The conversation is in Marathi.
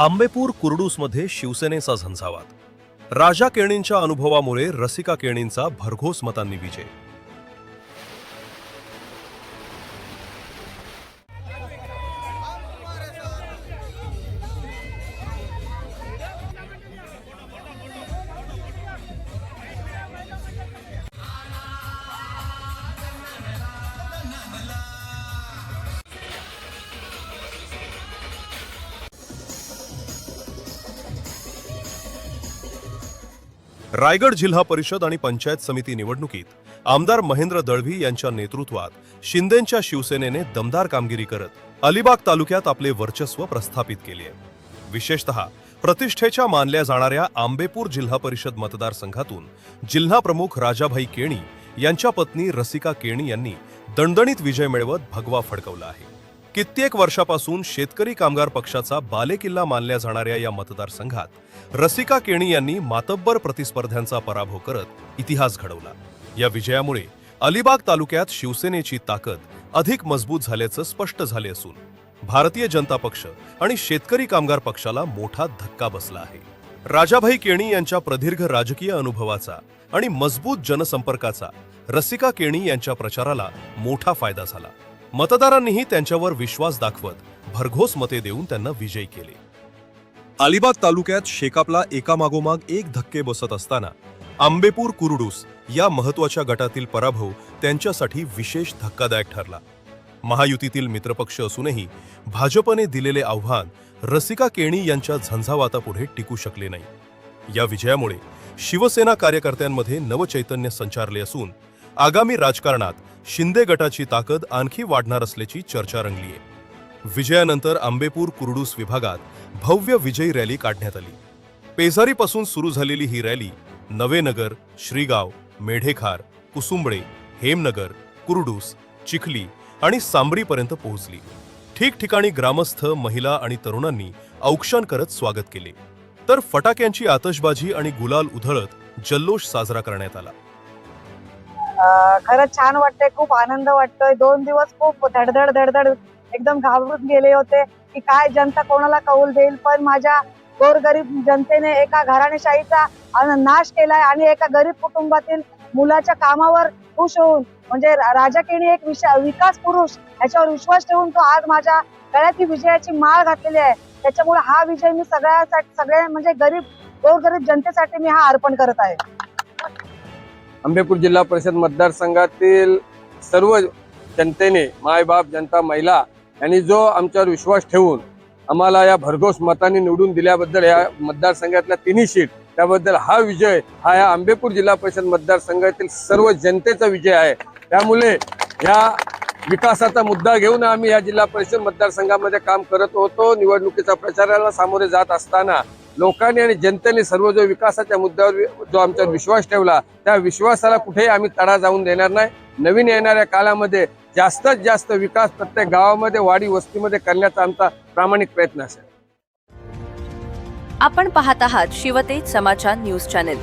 आंबेपूर कुर्डूसमध्ये शिवसेनेचा झंझावात. राजा केणींच्या अनुभवामुळे रसिका केणींचा भरघोस मतांनी विजय. रायगड जिल्हा परिषद आणि पंचायत समिती निवडणुकीत आमदार महेंद्र दळवी यांच्या नेतृत्वात शिंदेंच्या शिवसेनेने दमदार कामगिरी करत अलिबाग तालुक्यात आपले वर्चस्व प्रस्थापित केले. विशेषतः प्रतिष्ठेच्या मानल्या जाणाऱ्या आंबेपूर जिल्हा परिषद मतदारसंघातून जिल्हा प्रमुख राजाभाई केणी यांच्या पत्नी रसिका केणी यांनी दणदणीत विजय मिळवत भगवा फडकवला आहे. कित्येक वर्षापासून शेतकरी कामगार पक्षाचा बालेकिल्ला मानल्या जाणाऱ्या या मतदारसंघात रसिका केणी यांनी मातब्बर प्रतिस्पर्ध्यांचा पराभव करत इतिहास घडवला. या विजयामुळे अलिबाग तालुक्यात शिवसेनेची ताकद अधिक मजबूत झाल्याचं स्पष्ट झाले असून भारतीय जनता पक्ष आणि शेतकरी कामगार पक्षाला मोठा धक्का बसला आहे. राजाभाई केणी यांच्या प्रदीर्घ राजकीय अनुभवाचा आणि मजबूत जनसंपर्काचा रसिका केणी यांच्या प्रचाराला मोठा फायदा झाला. मतदारांनीही त्यांच्यावर विश्वास दाखवत भरघोस मते देऊन त्यांना विजयी केले. अलिबाग तालुक्यात शेकापला एकामागोमाग एक धक्के बसत असताना आंबेपूर कुरडूस या महत्त्वाच्या गटातील पराभव त्यांच्यासाठी विशेष धक्कादायक ठरला. महायुतीतील मित्रपक्ष असूनही भाजपने दिलेले आव्हान रसिका केणी यांच्या झंझावातापुढे टिकू शकले नाही. या विजयामुळे शिवसेना कार्यकर्त्यांमध्ये नवचैतन्य संचारले असून आगामी राजकारणात शिंदे गटाची ताकद आणखी वाढणार असल्याची चर्चा रंगली आहे विजयानंतर आंबेपूर कुर्डूस विभागात भव्य विजयी रॅली काढण्यात आली. पेजारीपासून सुरू झालेली ही रॅली नवेनगर श्रीगाव मेढेखार कुसुंबळे हेमनगर कुर्डूस चिखली आणि सांबरीपर्यंत पोहोचली. ठिकठिकाणी ग्रामस्थ महिला आणि तरुणांनी औक्षण करत स्वागत केले. तर फटाक्यांची आतषबाजी आणि गुलाल उधळत जल्लोष साजरा करण्यात आला. खरंच छान वाटतंय खूप आनंद वाटतोय. दोन दिवस खूप धडधड धडधड एकदम घाबरून गेले होते की काय जनता कोणाला कौल देईल? पण माझ्या गोरगरीब जनतेने एका घराणेशाहीचा अन- नाश केलाय आणि एका गरीब कुटुंबातील मुलाच्या कामावर खुश होऊन म्हणजे राजकीय एक विशा- विकास पुरुष याच्यावर विश्वास ठेवून तो आज माझ्या गळ्यात विजयाची माळ घातलेली आहे. त्याच्यामुळे हा विजय मी सगळ्यासाठी सगळ्या म्हणजे गरीब गोरगरीब जनतेसाठी मी हा अर्पण करत आहे. आंबेपूर जिल्हा परिषद मतदारसंघातील सर्व जनतेने मायबाप जनता महिला यांनी जो आमच्यावर विश्वास ठेवून आम्हाला या भरघोस मतांनी निवडून दिल्याबद्दल या मतदारसंघातल्या तिन्ही सीट त्याबद्दल हा विजय हा या आंबेपूर जिल्हा परिषद मतदारसंघातील सर्व जनतेचा विजय आहे. त्यामुळे या विकासाचा मुद्दा घेऊन आम्ही या जिल्हा परिषद मतदारसंघामध्ये काम करत होतो. निवडणुकीच्या प्रचाराला सामोरे जात असताना लोकांनी आणि जनतेने सर्व जो विकासाच्या मुद्द्यावर जो आमच्यावर विश्वास ठेवला त्या विश्वासाला कुठेही आम्ही तडा जाऊन देणार नाही. नवीन येणाऱ्या काळामध्ये जास्तीत जास्त विकास प्रत्येक गावामध्ये वाडी वस्तीमध्ये करण्याचा आमचा प्रामाणिक प्रयत्न असेल. आपण पाहत आहात शिवतेज समाचार न्यूज चॅनेल.